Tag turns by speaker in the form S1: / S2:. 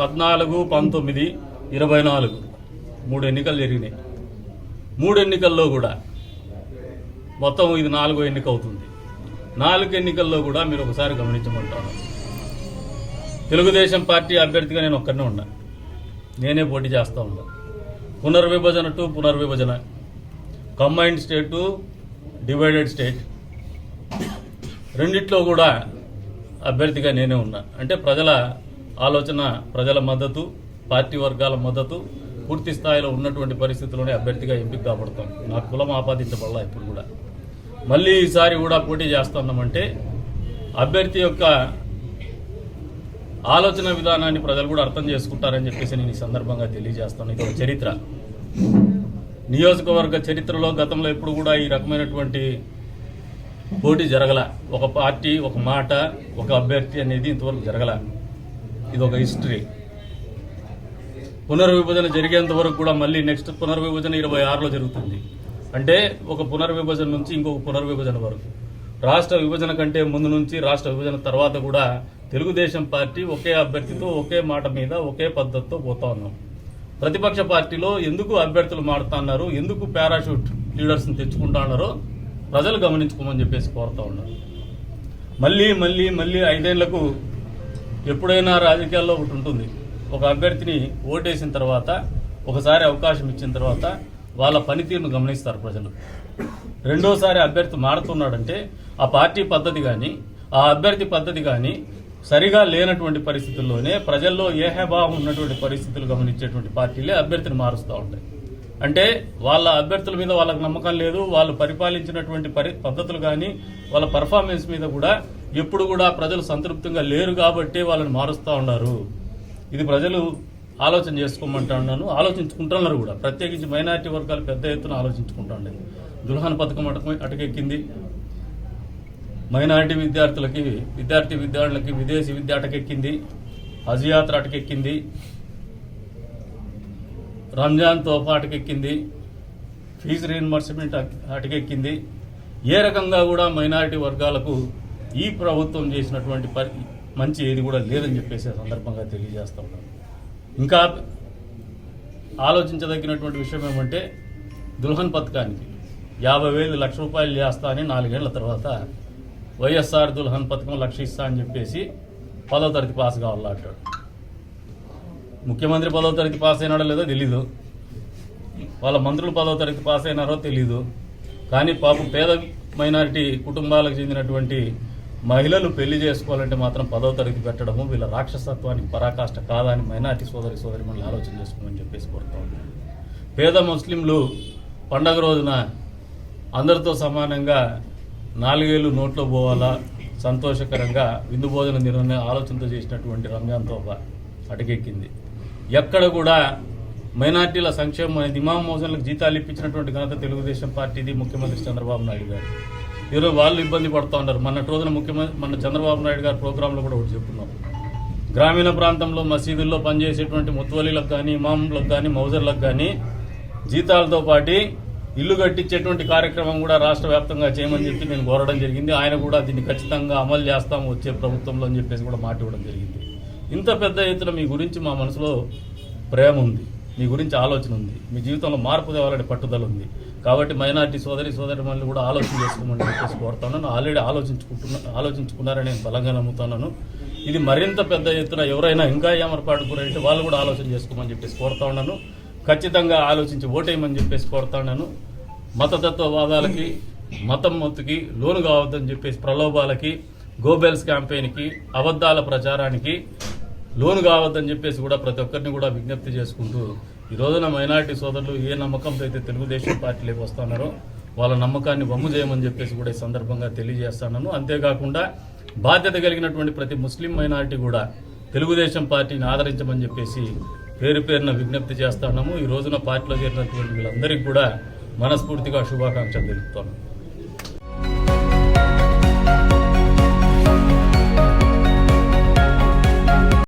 S1: పద్నాలుగు పంతొమ్మిది ఇరవై నాలుగు. మూడు ఎన్నికలు జరిగినాయి. మూడు ఎన్నికల్లో కూడా మొత్తం ఇది నాలుగో ఎన్నిక అవుతుంది. నాలుగు ఎన్నికల్లో కూడా మీరు ఒకసారి గమనించమంటారు తెలుగుదేశం పార్టీ అభ్యర్థిగా నేను ఒక్కనే ఉన్నా. నేనే పోటీ చేస్తూ ఉన్నా. పునర్విభజన టు పునర్విభజన. Combined state to divided state. రెండిట్లో కూడా అభ్యర్థిగా నేనే ఉన్నా. అంటే ప్రజల ఆలోచన ప్రజల మద్దతు పార్టీ వర్గాల మద్దతు పూర్తి స్థాయిలో ఉన్నటువంటి పరిస్థితుల్లోనే అభ్యర్థిగా ఎంపిక కాబడతాం. నా కులం ఆపాదించబడలా ఇప్పుడు కూడా. మళ్ళీ ఈసారి కూడా పోటీ చేస్తున్నామంటే అభ్యర్థి యొక్క ఆలోచన విధానాన్ని ప్రజలు కూడా అర్థం చేసుకుంటారని చెప్పేసి నేను ఈ సందర్భంగా తెలియజేస్తాను. ఇది ఒక చరిత్ర. నియోజకవర్గ చరిత్రలో గతంలో ఎప్పుడు కూడా ఈ రకమైనటువంటి పోటీ జరగల. ఒక పార్టీ ఒక మాట ఒక అభ్యర్థి అనేది ఇంతవరకు జరగల. ఇది ఒక హిస్టరీ. పునర్విభజన జరిగేంత వరకు కూడా మళ్ళీ నెక్స్ట్ పునర్విభజన ఇరవై ఆరులో జరుగుతుంది. అంటే ఒక పునర్విభజన నుంచి ఇంకొక పునర్విభజన వరకు. రాష్ట్ర విభజన కంటే ముందు నుంచి రాష్ట్ర విభజన తర్వాత కూడా తెలుగుదేశం పార్టీ ఒకే అభ్యర్థితో ఒకే మాట మీద ఒకే పద్ధతితో పోతా ఉన్నాం. ప్రతిపక్ష పార్టీలో ఎందుకు అభ్యర్థులు మారుతున్నారు ఎందుకు పారాషూట్ లీడర్స్ని తెచ్చుకుంటా ఉన్నారో ప్రజలు గమనించుకోమని చెప్పేసి కోరుతా ఉన్నారు. మళ్ళీ మళ్ళీ మళ్ళీ ఐదేళ్ళకు ఎప్పుడైనా రాజకీయాల్లో ఒకటి ఉంటుంది. ఒక అభ్యర్థిని ఓటేసిన తర్వాత ఒకసారి అవకాశం ఇచ్చిన తర్వాత వాళ్ళ పనితీరును గమనిస్తారు ప్రజలు. రెండోసారి అభ్యర్థి మారుతున్నాడంటే ఆ పార్టీ పద్ధతి కానీ ఆ అభ్యర్థి పద్ధతి కానీ సరిగా లేనటువంటి పరిస్థితుల్లోనే ప్రజల్లో ఏహభావం ఉన్నటువంటి పరిస్థితులు గమనించేటువంటి పార్టీలే అభ్యర్థిని మారుస్తూ ఉంటాయి. అంటే వాళ్ళ అభ్యర్థుల మీద వాళ్ళకి నమ్మకం లేదు వాళ్ళు పరిపాలించినటువంటి పరి పద్ధతులు కానీ వాళ్ళ పర్ఫార్మెన్స్ మీద కూడా ఎప్పుడు కూడా ప్రజలు సంతృప్తంగా లేరు కాబట్టి వాళ్ళని మారుస్తూ ఉన్నారు. ఇది ప్రజలు ఆలోచన చేసుకోమంటా ఉన్నాను. ఆలోచించుకుంటున్నారు కూడా. ప్రత్యేకించి మైనారిటీ వర్గాలు పెద్ద ఎత్తున ఆలోచించుకుంటా ఉండేది. దుల్హాన్ పథకం అటక అటకెక్కింది. మైనారిటీ విద్యార్థులకి విద్యార్థి విద్యార్థులకి విదేశీ విద్య అటకెక్కింది. హజ్ యాత్ర అటకెక్కింది. రంజాన్ తోఫా అటకెక్కింది. ఫీజు రీఎంబర్స్మెంట్ అటకెక్కింది. ఏ రకంగా కూడా మైనారిటీ వర్గాలకు ఈ ప్రభుత్వం చేసినటువంటి పరి మంచి ఏది కూడా లేదని చెప్పేసి సందర్భంగా తెలియజేస్తూ ఉన్నాను. ఇంకా ఆలోచించదగినటువంటి విషయం ఏమంటే దుల్హన్ పథకానికి యాభై వేలు లక్ష రూపాయలు చేస్తా అని నాలుగేళ్ళ తర్వాత వైఎస్ఆర్ దుల్హన్ పథకం లక్ష ఇస్తా అని చెప్పేసి పదో తరగతి పాస్ కావాలంటాడు ముఖ్యమంత్రి పదో తరగతి పాస్ అయినాడో లేదో తెలీదు. వాళ్ళ మంత్రులు పదో తరగతి పాస్ అయినారో తెలీదు. కానీ పాపం పేద మైనారిటీ కుటుంబాలకు చెందినటువంటి మహిళలు పెళ్ళి చేసుకోవాలంటే మాత్రం పదో తరగతి పెట్టడము వీళ్ళ రాక్షసత్వానికి పరాకాష్ట కాదని మైనార్టీ సోదరి సోదరి మనల్ని ఆలోచన చేసుకోమని చెప్పేసి కోరుతా పేద ముస్లింలు పండగ రోజున అందరితో సమానంగా నాలుగేళ్ళు నోట్లో పోవాలా సంతోషకరంగా విందు భోజన నిర్ణయం ఆలోచనతో చేసినటువంటి రంజాన్ తోబా అటకెక్కింది ఎక్కడ కూడా మైనార్టీల సంక్షేమం అనేది ఇమాం మోజన్లకు జీతాలు ఇప్పించినటువంటి ఘనత తెలుగుదేశం పార్టీది ముఖ్యమంత్రి చంద్రబాబు నాయుడు గారు. ఈరోజు వాళ్ళు ఇబ్బంది పడుతూ ఉన్నారు. మన రోజున ముఖ్యమంత్రి మన చంద్రబాబు నాయుడు గారు ప్రోగ్రాంలో కూడా ఒకటి చెప్పుకున్నాం. గ్రామీణ ప్రాంతంలో మసీదుల్లో పనిచేసేటువంటి ముత్వలీలకు కానీ ఇమాములకు కానీ మౌజర్లకు కానీ జీతాలతో పాటు ఇల్లు కట్టించేటువంటి కార్యక్రమం కూడా రాష్ట్ర వ్యాప్తంగా చేయమని చెప్పి నేను కోరడం జరిగింది. ఆయన కూడా దీన్ని ఖచ్చితంగా అమలు చేస్తాం వచ్చే ప్రభుత్వంలో అని చెప్పేసి కూడా మాట ఇవ్వడం జరిగింది. ఇంత పెద్ద ఎత్తున మీ గురించి మా మనసులో ప్రేమ ఉంది. మీ గురించి ఆలోచన ఉంది. మీ జీవితంలో మార్పు తేవాలని పట్టుదల ఉంది. కాబట్టి మైనార్టీ సోదరి సోదరి మళ్ళీ కూడా ఆలోచన చేసుకోమని చెప్పేసి కోరుతున్నాను. ఆల్రెడీ ఆలోచించుకుంటున్నా ఆలోచించుకున్నారని నేను బలంగా నమ్ముతున్నాను. ఇది మరింత పెద్ద ఎత్తున ఎవరైనా ఇంకా ఏమరపాటుకురంటే వాళ్ళు కూడా ఆలోచన చేసుకోమని చెప్పేసి కోరుతా ఉన్నాను. ఖచ్చితంగా ఆలోచించి ఓటేయమని చెప్పేసి కోరుతా ఉన్నాను. మతతత్వవాదాలకి మతం మొత్తుకి లోను కావద్దని చెప్పేసి ప్రలోభాలకి గోబెల్స్ క్యాంపెయిన్కి అబద్ధాల ప్రచారానికి లోను కావద్దని చెప్పేసి కూడా ప్రతి ఒక్కరిని కూడా విజ్ఞప్తి చేసుకుంటూ ఈ రోజున మైనారిటీ సోదరులు ఏ నమ్మకంతో అయితే తెలుగుదేశం పార్టీలోకి వస్తున్నారో వాళ్ళ నమ్మకాన్ని వమ్ము చేయమని చెప్పేసి కూడా ఈ సందర్భంగా తెలియజేస్తున్నాను అంతేకాకుండా బాధ్యత కలిగినటువంటి ప్రతి ముస్లిం మైనారిటీ కూడా తెలుగుదేశం పార్టీని ఆదరించమని చెప్పేసి పేరు పేరున విజ్ఞప్తి చేస్తున్నాము ఈ రోజున పార్టీలో చేరినటువంటి వీళ్ళందరికీ కూడా మనస్ఫూర్తిగా శుభాకాంక్షలు తెలుపుతాను.